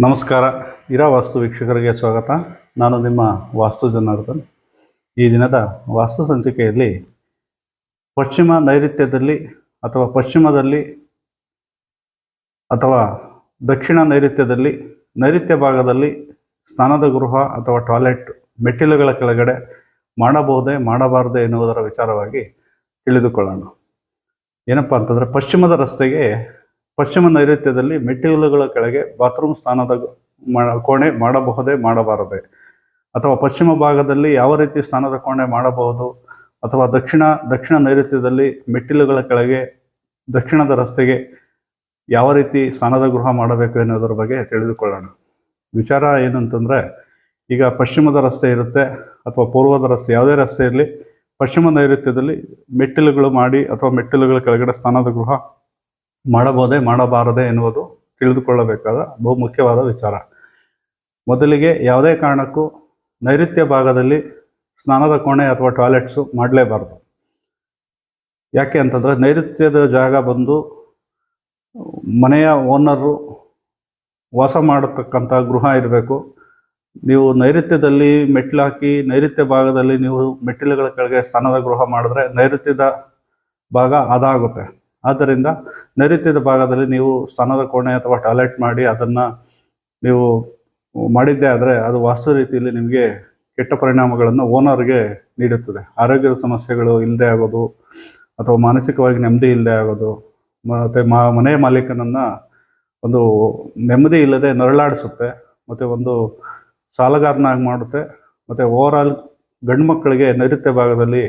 ನಮಸ್ಕಾರ. ಇರಾ ವಾಸ್ತು ವೀಕ್ಷಕರಿಗೆ ಸ್ವಾಗತ. ನಾನು ನಿಮ್ಮ ವಾಸ್ತು ಜನಾರ್ದನ್. ಈ ದಿನದ ವಾಸ್ತು ಸಂಚಿಕೆಯಲ್ಲಿ ಪಶ್ಚಿಮ ನೈಋತ್ಯದಲ್ಲಿ ಅಥವಾ ಪಶ್ಚಿಮದಲ್ಲಿ ಅಥವಾ ದಕ್ಷಿಣ ನೈಋತ್ಯದಲ್ಲಿ ನೈಋತ್ಯ ಭಾಗದಲ್ಲಿ ಸ್ನಾನದ ಗೃಹ ಅಥವಾ ಟಾಯ್ಲೆಟ್ ಮೆಟ್ಟಿಲುಗಳ ಕೆಳಗಡೆ ಮಾಡಬಹುದೇ, ಮಾಡಬಾರದೆ ಎನ್ನುವುದರ ವಿಚಾರವಾಗಿ ತಿಳಿದುಕೊಳ್ಳೋಣ. ಏನಪ್ಪ ಅಂತಂದರೆ ಪಶ್ಚಿಮದ ರಸ್ತೆಗೆ ಪಶ್ಚಿಮ ನೈಋತ್ಯದಲ್ಲಿ ಮೆಟ್ಟಿಲುಗಳ ಕೆಳಗೆ ಬಾತ್ರೂಮ್ ಮಾ- ಕೋಣೆ ಮಾಡಬಹುದೇ ಮಾಡಬಾರದೆ? ಅಥವಾ ಪಶ್ಚಿಮ ಭಾಗದಲ್ಲಿ ಯಾವ ರೀತಿ ಸ್ಥಾನದ ಕೋಣೆ ಮಾಡಬಹುದು? ಅಥವಾ ದಕ್ಷಿಣ ದಕ್ಷಿಣ ನೈಋತ್ಯದಲ್ಲಿ ಮೆಟ್ಟಿಲುಗಳ ಕೆಳಗೆ, ದಕ್ಷಿಣದ ರಸ್ತೆಗೆ ಯಾವ ರೀತಿ ಸ್ನಾನದ ಗೃಹ ಮಾಡಬೇಕು ಎನ್ನುವುದರ ಬಗ್ಗೆ ತಿಳಿದುಕೊಳ್ಳೋಣ. ವಿಚಾರ ಏನಂತಂದರೆ, ಈಗ ಪಶ್ಚಿಮದ ರಸ್ತೆ ಇರುತ್ತೆ, ಅಥವಾ ಪೂರ್ವದ ರಸ್ತೆ, ಯಾವುದೇ ರಸ್ತೆ ಇರಲಿ ಪಶ್ಚಿಮ ನೈಋತ್ಯದಲ್ಲಿ ಮೆಟ್ಟಿಲುಗಳು ಮಾಡಿ ಅಥವಾ ಮೆಟ್ಟಿಲುಗಳ ಕೆಳಗಡೆ ಸ್ನಾನದ ಗೃಹ ಮಾಡಬಹುದೇ, ಮಾಡಬಾರದೆ ಎನ್ನುವುದು ತಿಳಿದುಕೊಳ್ಳಬೇಕಾದ ಬಹು ಮುಖ್ಯವಾದ ವಿಚಾರ. ಮೊದಲಿಗೆ ಯಾವುದೇ ಕಾರಣಕ್ಕೂ ನೈಋತ್ಯ ಭಾಗದಲ್ಲಿ ಸ್ನಾನದ ಕೋಣೆ ಅಥವಾ ಟಾಯ್ಲೆಟ್ಸು ಮಾಡಲೇಬಾರ್ದು. ಯಾಕೆ ಅಂತಂದರೆ ನೈಋತ್ಯದ ಜಾಗ ಬಂದು ಮನೆಯ ಓನರು ವಾಸ ಮಾಡತಕ್ಕಂಥ ಗೃಹ ಇರಬೇಕು. ನೀವು ನೈಋತ್ಯದಲ್ಲಿ ಮೆಟ್ಲು ಹಾಕಿ ನೈಋತ್ಯ ಭಾಗದಲ್ಲಿ ನೀವು ಮೆಟ್ಟಿಲುಗಳ ಕೆಳಗೆ ಸ್ನಾನದ ಗೃಹ ಮಾಡಿದ್ರೆ ನೈಋತ್ಯದ ಭಾಗ ಅದಾಗುತ್ತೆ. ಆದ್ದರಿಂದ ನೈರುತ್ಯದ ಭಾಗದಲ್ಲಿ ನೀವು ಸ್ನಾನದ ಕೋಣೆ ಅಥವಾ ಟಾಯ್ಲೆಟ್ ಮಾಡಿ ಅದನ್ನು ನೀವು ಮಾಡಿದ್ದೇ ಆದರೆ ಅದು ವಾಸ್ತು ರೀತಿಯಲ್ಲಿ ನಿಮಗೆ ಕೆಟ್ಟ ಪರಿಣಾಮಗಳನ್ನು ಓನರ್ಗೆ ನೀಡುತ್ತದೆ. ಆರೋಗ್ಯದ ಸಮಸ್ಯೆಗಳು ಇಲ್ಲದೆ ಆಗೋದು ಅಥವಾ ಮಾನಸಿಕವಾಗಿ ನೆಮ್ಮದಿ ಇಲ್ಲದೆ ಆಗೋದು ಮತ್ತು ಮಾ, ಮನೆಯ ಮಾಲೀಕನನ್ನು ಒಂದು ನೆಮ್ಮದಿ ಇಲ್ಲದೆ ನರಳಾಡಿಸುತ್ತೆ, ಮತ್ತು ಒಂದು ಸಾಲಗಾರನಾಗಿ ಮಾಡುತ್ತೆ, ಮತ್ತು ಆಲ್ ಗಂಡು ಮಕ್ಕಳಿಗೆ ನೈಋತ್ಯ ಭಾಗದಲ್ಲಿ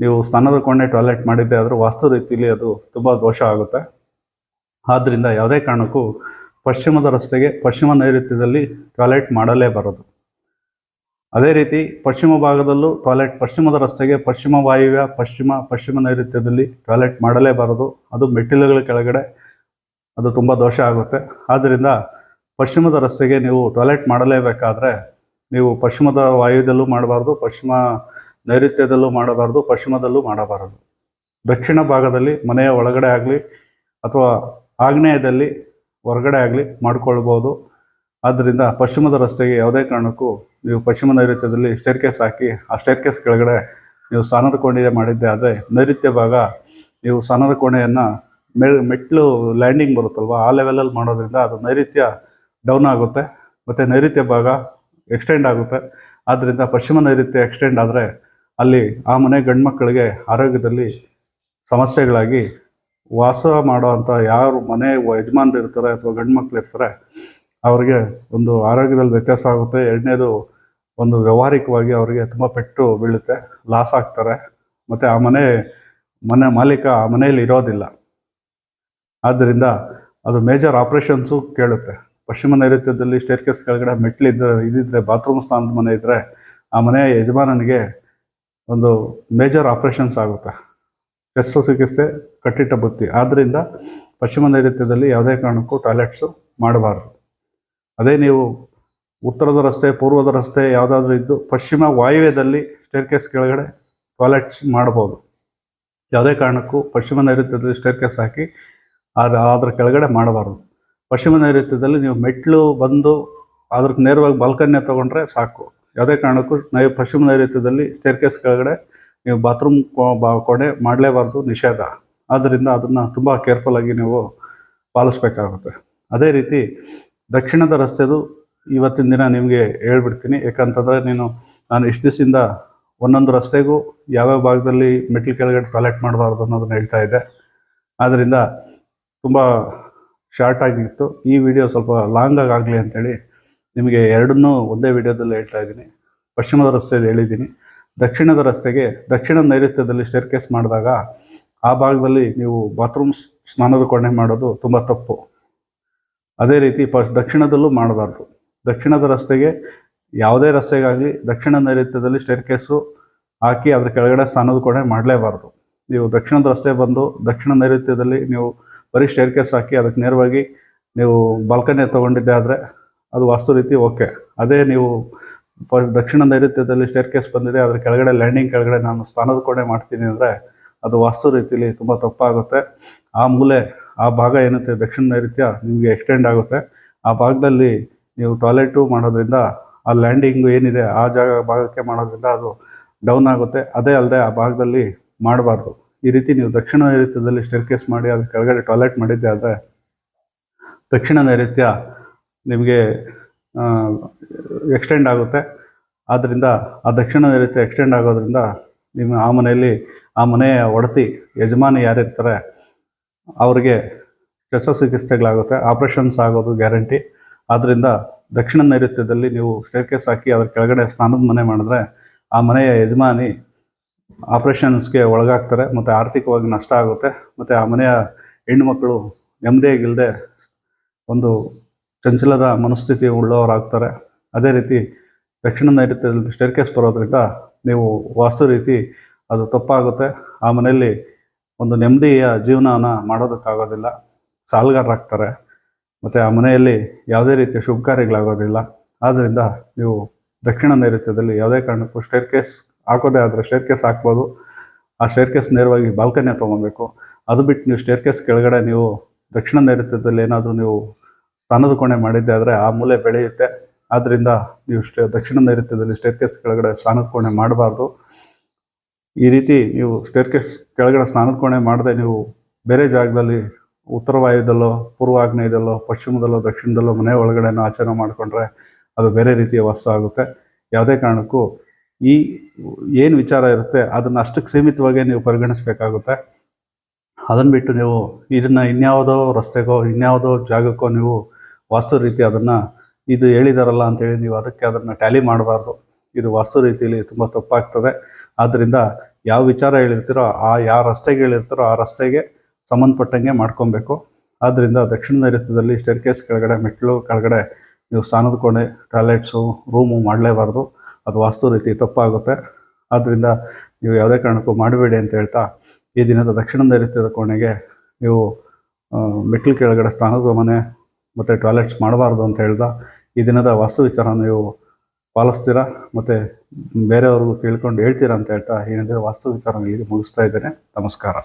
ನೀವು ಸ್ನಾನದ ಕೊಂಡೆ ಟಾಯ್ಲೆಟ್ ಮಾಡಿದ್ದೆ ಆದರೂ ವಾಸ್ತು ರೀತಿಯಲ್ಲಿ ಅದು ತುಂಬ ದೋಷ ಆಗುತ್ತೆ. ಆದ್ದರಿಂದ ಯಾವುದೇ ಕಾರಣಕ್ಕೂ ಪಶ್ಚಿಮದ ರಸ್ತೆಗೆ ಪಶ್ಚಿಮ ನೈಋತ್ಯದಲ್ಲಿ ಟಾಯ್ಲೆಟ್ ಮಾಡಲೇಬಾರದು. ಅದೇ ರೀತಿ ಪಶ್ಚಿಮ ಭಾಗದಲ್ಲೂ ಟಾಯ್ಲೆಟ್ ಪಶ್ಚಿಮದ ರಸ್ತೆಗೆ ಪಶ್ಚಿಮ ವಾಯುವ್ಯ, ಪಶ್ಚಿಮ ಪಶ್ಚಿಮ ನೈಋತ್ಯದಲ್ಲಿ ಟಾಯ್ಲೆಟ್ ಮಾಡಲೇಬಾರದು. ಅದು ಮೆಟ್ಟಿಲುಗಳ ಕೆಳಗಡೆ ಅದು ತುಂಬ ದೋಷ ಆಗುತ್ತೆ. ಆದ್ದರಿಂದ ಪಶ್ಚಿಮದ ರಸ್ತೆಗೆ ನೀವು ಟಾಯ್ಲೆಟ್ ಮಾಡಲೇಬೇಕಾದ್ರೆ ನೀವು ಪಶ್ಚಿಮದ ವಾಯುವ್ಯದಲ್ಲೂ ಮಾಡಬಾರ್ದು, ಪಶ್ಚಿಮ ನೈಋತ್ಯದಲ್ಲೂ ಮಾಡಬಾರದು, ಪಶ್ಚಿಮದಲ್ಲೂ ಮಾಡಬಾರದು. ದಕ್ಷಿಣ ಭಾಗದಲ್ಲಿ ಮನೆಯ ಒಳಗಡೆ ಆಗಲಿ ಅಥವಾ ಆಗ್ನೇಯದಲ್ಲಿ ಹೊರಗಡೆ ಆಗಲಿ ಮಾಡಿಕೊಳ್ಬೋದು. ಆದ್ದರಿಂದ ಪಶ್ಚಿಮದ ರಸ್ತೆಗೆ ಯಾವುದೇ ಕಾರಣಕ್ಕೂ ನೀವು ಪಶ್ಚಿಮ ನೈಋತ್ಯದಲ್ಲಿ ಸ್ಟೇರ್ಕೇಸ್ ಹಾಕಿ, ಆ ಸ್ಟೇರ್ಕೇಸ್ ಕೆಳಗಡೆ ನೀವು ಸ್ನಾನದ ಕೋಣೆ ಮಾಡಿದ್ದೆ ಆದರೆ ನೈಋತ್ಯ ಭಾಗ ನೀವು ಸ್ನಾನದ ಕೋಣೆಯನ್ನು ಮೆ, ಮೆಟ್ಲು ಲ್ಯಾಂಡಿಂಗ್ ಬರುತ್ತಲ್ವ, ಆ ಲೆವೆಲಲ್ಲಿ ಮಾಡೋದ್ರಿಂದ ಅದು ನೈಋತ್ಯ ಡೌನ್ ಆಗುತ್ತೆ. ಮತ್ತು ನೈಋತ್ಯ ಭಾಗ ಎಕ್ಸ್ಟೆಂಡ್ ಆಗುತ್ತೆ. ಆದ್ದರಿಂದ ಪಶ್ಚಿಮ ನೈಋತ್ಯ ಎಕ್ಸ್ಟೆಂಡ್ ಆದರೆ ಅಲ್ಲಿ ಆ ಮನೆ ಗಂಡು ಮಕ್ಕಳಿಗೆ ಆರೋಗ್ಯದಲ್ಲಿ ಸಮಸ್ಯೆಗಳಾಗಿ ವಾಸ ಮಾಡೋವಂಥ ಯಾರು ಮನೆ ಯಜಮಾನರು ಇರ್ತಾರೆ ಅಥವಾ ಗಂಡು ಮಕ್ಕಳು ಇರ್ತಾರೆ, ಅವರಿಗೆ ಒಂದು ಆರೋಗ್ಯದಲ್ಲಿ ವ್ಯತ್ಯಾಸ ಆಗುತ್ತೆ. ಎರಡನೇದು ಒಂದು ವ್ಯಾವಹಾರಿಕವಾಗಿ ಅವರಿಗೆ ತುಂಬ ಪೆಟ್ಟು ಬೀಳುತ್ತೆ, ಲಾಸ್ ಆಗ್ತಾರೆ. ಮತ್ತು ಆ ಮನೆ ಮನೆ ಮಾಲೀಕ ಆ ಮನೆಯಲ್ಲಿ ಇರೋದಿಲ್ಲ. ಆದ್ದರಿಂದ ಅದು ಮೇಜರ್ ಆಪ್ರೇಷನ್ಸು ಕೇಳುತ್ತೆ. ಪಶ್ಚಿಮ ನೈಋತ್ಯದಲ್ಲಿ ಸ್ಟೇರ್ಕೇಸ್ ಕೆಳಗಡೆ ಮೆಟ್ಲಿದ್ದ ಇದಿದ್ರೆ ಬಾತ್ರೂಮ್ ಸ್ಥಾನದ ಮನೆ ಇದ್ದರೆ ಆ ಮನೆಯ ಯಜಮಾನನಿಗೆ ಒಂದು ಮೇಜರ್ ಆಪ್ರೇಷನ್ಸ್ ಆಗುತ್ತೆ. ಶಸ್ತ್ರಚಿಕಿತ್ಸೆ ಕಟ್ಟಿಟ್ಟ ಬುತ್ತಿ. ಆದ್ದರಿಂದ ಪಶ್ಚಿಮ ನೈಋತ್ಯದಲ್ಲಿ ಯಾವುದೇ ಕಾರಣಕ್ಕೂ ಟಾಯ್ಲೆಟ್ಸು ಮಾಡಬಾರ್ದು. ಅದೇ ನೀವು ಉತ್ತರದ ರಸ್ತೆ, ಪೂರ್ವದ ರಸ್ತೆ ಯಾವುದಾದ್ರೂ ಇದ್ದು ಪಶ್ಚಿಮ ವಾಯುವ್ಯದಲ್ಲಿ ಸ್ಟೇರ್ಕೇಸ್ ಕೆಳಗಡೆ ಟಾಯ್ಲೆಟ್ಸ್ ಮಾಡ್ಬೋದು ಯಾವುದೇ ಕಾರಣಕ್ಕೂ ಪಶ್ಚಿಮ ನೈಋತ್ಯದಲ್ಲಿ ಸ್ಟೇರ್ಕೇಸ್ ಹಾಕಿ ಅದರ ಕೆಳಗಡೆ ಮಾಡಬಾರ್ದು. ಪಶ್ಚಿಮ ನೈಋತ್ಯದಲ್ಲಿ ನೀವು ಮೆಟ್ಲು ಬಂದು ಅದ್ರ ನೇರವಾಗಿ ಬಾಲ್ಕನ್ಯ ತೊಗೊಂಡ್ರೆ ಸಾಕು. ಯಾವುದೇ ಕಾರಣಕ್ಕೂ ನೈ ಪಶ್ಚಿಮ ನೈಋತ್ಯದಲ್ಲಿ ಸ್ಟೇರ್ಕೇಸ್ ಕೆಳಗಡೆ ನೀವು ಬಾತ್ರೂಮ್ ಕೊಡೆ ಮಾಡಲೇಬಾರ್ದು ನಿಷೇಧ. ಆದ್ದರಿಂದ ಅದನ್ನು ತುಂಬ ಕೇರ್ಫುಲ್ಲಾಗಿ ನೀವು ಪಾಲಿಸ್ಬೇಕಾಗುತ್ತೆ. ಅದೇ ರೀತಿ ದಕ್ಷಿಣದ ರಸ್ತೆದು ಇವತ್ತಿನ ದಿನ ನಿಮಗೆ ಹೇಳ್ಬಿಡ್ತೀನಿ. ಯಾಕಂತಂದರೆ ನೀನು, ನಾನು ಇಷ್ಟು ದಿವಸದಿಂದ ಒಂದೊಂದು ರಸ್ತೆಗೂ ಯಾವ್ಯಾವ ಭಾಗದಲ್ಲಿ ಮೆಟ್ಲು ಕೆಳಗಡೆ ಕಲೆಕ್ಟ್ ಮಾಡಬಾರ್ದು ಅನ್ನೋದನ್ನು ಹೇಳ್ತಾ ಇದ್ದೆ. ಆದ್ದರಿಂದ ತುಂಬ ಶಾರ್ಟ್ ಆಗಿತ್ತು. ಈ ವಿಡಿಯೋ ಸ್ವಲ್ಪ ಲಾಂಗಾಗಿ ಆಗಲಿ ಅಂತೇಳಿ ನಿಮಗೆ ಎರಡನ್ನೂ ಒಂದೇ ವಿಡಿಯೋದಲ್ಲಿ ಹೇಳ್ತಾ ಇದ್ದೀನಿ. ಪಶ್ಚಿಮದ ರಸ್ತೆಯಲ್ಲಿ ಹೇಳಿದ್ದೀನಿ. ದಕ್ಷಿಣದ ರಸ್ತೆಗೆ ದಕ್ಷಿಣ ನೈಋತ್ಯದಲ್ಲಿ ಸ್ಟೇರ್ಕೇಸ್ ಮಾಡಿದಾಗ ಆ ಭಾಗದಲ್ಲಿ ನೀವು ಬಾತ್ರೂಮ್ ಸ್ನಾನದ ಕೊಣೆ ಮಾಡೋದು ತುಂಬ ತಪ್ಪು. ಅದೇ ರೀತಿ ಪ ದಕ್ಷಿಣದಲ್ಲೂ ಮಾಡಬಾರ್ದು. ದಕ್ಷಿಣದ ರಸ್ತೆಗೆ ಯಾವುದೇ ರಸ್ತೆಗಾಗಲಿ ದಕ್ಷಿಣ ನೈಋತ್ಯದಲ್ಲಿ ಸ್ಟೇರ್ಕೇಸು ಹಾಕಿ ಅದ್ರ ಕೆಳಗಡೆ ಸ್ನಾನದ ಕೊಣೆ ಮಾಡಲೇಬಾರ್ದು. ನೀವು ದಕ್ಷಿಣದ ರಸ್ತೆ ಬಂದು ದಕ್ಷಿಣ ನೈಋತ್ಯದಲ್ಲಿ ನೀವು ಬರೀ ಸ್ಟೇರ್ಕೇಸ್ ಹಾಕಿ ಅದಕ್ಕೆ ನೇರವಾಗಿ ನೀವು ಬಾಲ್ಕನಿ ತೊಗೊಂಡಿದ್ದೆ ಆದರೆ ಅದು ವಾಸ್ತು ರೀತಿ ಓಕೆ. ಅದೇ ನೀವು ದಕ್ಷಿಣ ನೈಋತ್ಯದಲ್ಲಿ ಸ್ಟೇರ್ಕೇಸ್ ಬಂದಿದೆ, ಅದರ ಕೆಳಗಡೆ ಲ್ಯಾಂಡಿಂಗ್ ಕೆಳಗಡೆ ನಾನು ಸ್ಥಾನದ ಕೋಣೆ ಮಾಡ್ತೀನಿ ಅಂದರೆ ಅದು ವಾಸ್ತು ರೀತಿಯಲ್ಲಿ ತುಂಬ ತಪ್ಪಾಗುತ್ತೆ. ಆ ಮೂಲೆ, ಆ ಭಾಗ ಏನಂತೆ ದಕ್ಷಿಣ ನೈಋತ್ಯ ನಿಮಗೆ ಎಕ್ಸ್ಟೆಂಡ್ ಆಗುತ್ತೆ. ಆ ಭಾಗದಲ್ಲಿ ನೀವು ಟಾಯ್ಲೆಟು ಮಾಡೋದ್ರಿಂದ, ಆ ಲ್ಯಾಂಡಿಂಗು ಏನಿದೆ ಆ ಜಾಗ, ಭಾಗಕ್ಕೆ ಮಾಡೋದ್ರಿಂದ ಅದು ಡೌನ್ ಆಗುತ್ತೆ. ಅದೇ ಅಲ್ಲದೆ ಆ ಭಾಗದಲ್ಲಿ ಮಾಡಬಾರ್ದು. ಈ ರೀತಿ ನೀವು ದಕ್ಷಿಣ ನೈಋತ್ಯದಲ್ಲಿ ಸ್ಟೇರ್ಕೇಸ್ ಮಾಡಿ, ಅದ್ರ ಕೆಳಗಡೆ ಟಾಯ್ಲೆಟ್ ಮಾಡಿದ್ದೆ ಆದರೆ ದಕ್ಷಿಣ ನೈಋತ್ಯ ನಿಮಗೆ ಎಕ್ಸ್ಟೆಂಡ್ ಆಗುತ್ತೆ. ಆದ್ದರಿಂದ ಆ ದಕ್ಷಿಣ ನೈಋತ್ಯ ಎಕ್ಸ್ಟೆಂಡ್ ಆಗೋದ್ರಿಂದ ನಿಮ್ಮ ಆ ಮನೆಯಲ್ಲಿ, ಆ ಮನೆಯ ಒಡತಿ ಯಜಮಾನಿ ಯಾರಿರ್ತಾರೆ, ಅವರಿಗೆ ಶಸ್ತ್ರಚಿಕಿತ್ಸೆಗಳಾಗುತ್ತೆ ಆಪ್ರೇಷನ್ಸ್ ಆಗೋದು ಗ್ಯಾರಂಟಿ. ಆದ್ದರಿಂದ ದಕ್ಷಿಣ ನೈಋತ್ಯದಲ್ಲಿ ನೀವು ಸ್ಟೇರ್ಕೇಸ್ ಹಾಕಿ ಅದರ ಕೆಳಗಡೆ ಸ್ನಾನದ ಮನೆ ಮಾಡಿದ್ರೆ, ಆ ಮನೆಯ ಯಜಮಾನಿ ಆಪ್ರೇಷನ್ಸ್ಗೆ ಒಳಗಾಗ್ತಾರೆ, ಮತ್ತು ಆರ್ಥಿಕವಾಗಿ ನಷ್ಟ ಆಗುತ್ತೆ. ಮತ್ತು ಆ ಮನೆಯ ಹೆಣ್ಣುಮಕ್ಕಳು ನೆಮ್ಮದಿಯಾಗಿಲ್ಲದೆ ಒಂದು ಚಂಚಲದ ಮನಸ್ಥಿತಿ ಉಳ್ಳವರಾಗ್ತಾರೆ. ಅದೇ ರೀತಿ ದಕ್ಷಿಣ ನೈಋತ್ಯದಲ್ಲಿ ಸ್ಟೇರ್ಕೇಸ್ ಬರೋದ್ರಿಂದ ನೀವು ವಾಸ್ತು ರೀತಿ ಅದು ತಪ್ಪಾಗುತ್ತೆ. ಆ ಮನೆಯಲ್ಲಿ ಒಂದು ನೆಮ್ಮದಿಯ ಜೀವನನ ಮಾಡೋದಕ್ಕಾಗೋದಿಲ್ಲ. ಸಾಲಗಾರರಾಗ್ತಾರೆ. ಮತ್ತು ಆ ಮನೆಯಲ್ಲಿ ಯಾವುದೇ ರೀತಿಯ ಶುಭ ಕಾರ್ಯಗಳಾಗೋದಿಲ್ಲ ಆದ್ದರಿಂದ ನೀವು ದಕ್ಷಿಣ ನೈಋತ್ಯದಲ್ಲಿ ಯಾವುದೇ ಕಾರಣಕ್ಕೂ ಸ್ಟೇರ್ ಕೇಸ್ ಹಾಕೋದೇ ಆದರೆ ಸ್ಟೇರ್ಕೇಸ್ ಹಾಕ್ಬೋದು. ಆ ಸ್ಟೇರ್ಕೇಸ್ ನೇರವಾಗಿ ಬಾಲ್ಕನಿಯ ತೊಗೊಬೇಕು ಅದು ಬಿಟ್ಟು ನೀವು ಸ್ಟೇರ್ ಕೇಸ್ ಕೆಳಗಡೆ ನೀವು ದಕ್ಷಿಣ ನೈಋತ್ಯದಲ್ಲಿ ಏನಾದರೂ ನೀವು ಸ್ಥಾನದ ಕೋಣೆ ಮಾಡಿದ್ದೆ ಆದರೆ ಆ ಮೂಲೆ ಬೆಳೆಯುತ್ತೆ. ಆದ್ದರಿಂದ ನೀವು ಸ್ಟೇ ದಕ್ಷಿಣ ನೈಋತ್ಯದಲ್ಲಿ ಸ್ಟೇರ್ಕೇಸ್ ಕೆಳಗಡೆ ಸ್ನಾನದ ಕೋಣೆ ಮಾಡಬಾರ್ದು. ಈ ರೀತಿ ನೀವು ಸ್ಟೇರ್ಕೇಸ್ ಕೆಳಗಡೆ ಸ್ನಾನದ ಕೋಣೆ ಮಾಡದೆ ನೀವು ಬೇರೆ ಜಾಗದಲ್ಲಿ ಉತ್ತರ ವಾಯುದಲ್ಲೋ, ಪೂರ್ವ ಆಗ್ನೇಯದಲ್ಲೋ, ಪಶ್ಚಿಮದಲ್ಲೋ, ದಕ್ಷಿಣದಲ್ಲೋ ಮನೆ ಒಳಗಡೆನೋ ಆಚರಣೆ ಮಾಡಿಕೊಂಡ್ರೆ ಅದು ಬೇರೆ ರೀತಿಯ ವಸ್ತು ಆಗುತ್ತೆ. ಯಾವುದೇ ಕಾರಣಕ್ಕೂ ಈ ಏನು ವಿಚಾರ ಇರುತ್ತೆ ಅದನ್ನು ಅಷ್ಟಕ್ಕೆ ಸೀಮಿತವಾಗಿ ನೀವು ಪರಿಗಣಿಸಬೇಕಾಗುತ್ತೆ. ಅದನ್ನು ಬಿಟ್ಟು ನೀವು ಇದನ್ನು ಇನ್ಯಾವುದೋ ರಸ್ತೆಗೋ, ಇನ್ಯಾವುದೋ ಜಾಗಕ್ಕೋ ನೀವು ವಾಸ್ತು ರೀತಿ ಅದನ್ನು ಇದು ಹೇಳಿದಾರಲ್ಲ ಅಂತೇಳಿ ನೀವು ಅದಕ್ಕೆ ಅದನ್ನು ಟ್ಯಾಲಿ ಮಾಡಬಾರ್ದು. ಇದು ವಾಸ್ತು ರೀತಿಯಲ್ಲಿ ತುಂಬ ತಪ್ಪಾಗ್ತದೆ. ಆದ್ದರಿಂದ ಯಾವ ವಿಚಾರ ಹೇಳಿರ್ತೀರೋ ಆ ಯಾವ ರಸ್ತೆಗೆ ಹೇಳಿರ್ತೀರೋ ಆ ರಸ್ತೆಗೆ ಸಂಬಂಧಪಟ್ಟಂಗೆ ಮಾಡ್ಕೊಬೇಕು. ಆದ್ದರಿಂದ ದಕ್ಷಿಣ ನೈಋತ್ಯದಲ್ಲಿ ಸ್ಟೇರ್ಕೇಸ್ ಕೆಳಗಡೆ ಮೆಟ್ಲು ಕೆಳಗಡೆ ನೀವು ಸ್ನಾನದ ಕೋಣೆ, ಟಾಯ್ಲೆಟ್ಸು ರೂಮು ಮಾಡಲೇಬಾರ್ದು. ಅದು ವಾಸ್ತು ರೀತಿ ತಪ್ಪಾಗುತ್ತೆ. ಆದ್ದರಿಂದ ನೀವು ಯಾವುದೇ ಕಾರಣಕ್ಕೂ ಮಾಡಬೇಡಿ ಅಂತ ಹೇಳ್ತಾ ಈ ದಿನದ ದಕ್ಷಿಣ ನೈಋತ್ಯದ ಕೋಣೆಗೆ ನೀವು ಮೆಟ್ಲು ಕೆಳಗಡೆ ಸ್ನಾನದ ಮನೆ ಮತ್ತು ಟಾಯ್ಲೆಟ್ಸ್ ಮಾಡಬಾರ್ದು ಅಂತ ಹೇಳ್ದ, ಈ ದಿನದ ವಾಸ್ತು ವಿಚಾರ ನೀವು ಪಾಲಿಸ್ತೀರಾ? ಮತ್ತು ಬೇರೆಯವ್ರಿಗೂ ತಿಳ್ಕೊಂಡು ಹೇಳ್ತೀರಾ ಅಂತ ಹೇಳ್ತಾ ಏನಿದೆ ವಾಸ್ತು ವಿಚಾರ ಇಲ್ಲಿಗೆ ಮುಗಿಸ್ತಾ ಇದ್ದೇನೆ. ನಮಸ್ಕಾರ.